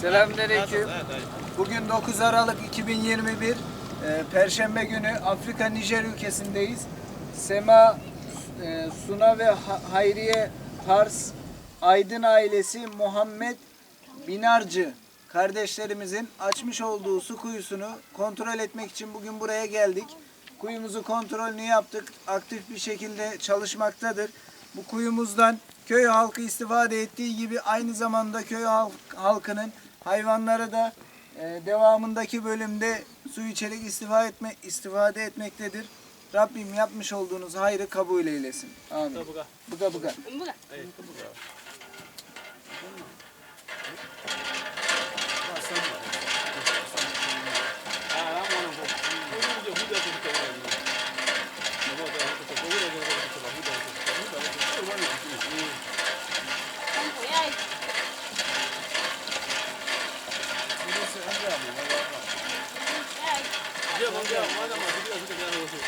Selamünaleyküm. Bugün 9 Aralık 2021 e, Perşembe günü Afrika Nijer ülkesindeyiz. Sema, e, Suna ve Ha- Hayriye Pars, Aydın ailesi Muhammed Binarcı kardeşlerimizin açmış olduğu su kuyusunu kontrol etmek için bugün buraya geldik. Kuyumuzu kontrolünü yaptık. Aktif bir şekilde çalışmaktadır. Bu kuyumuzdan köy halkı istifade ettiği gibi aynı zamanda köy halk- halkının hayvanları da e, devamındaki bölümde su içerek istifade, etme, istifade etmektedir. Rabbim yapmış olduğunuz hayrı kabul eylesin. Amin. Buga buga. Dia punya banyak masjid.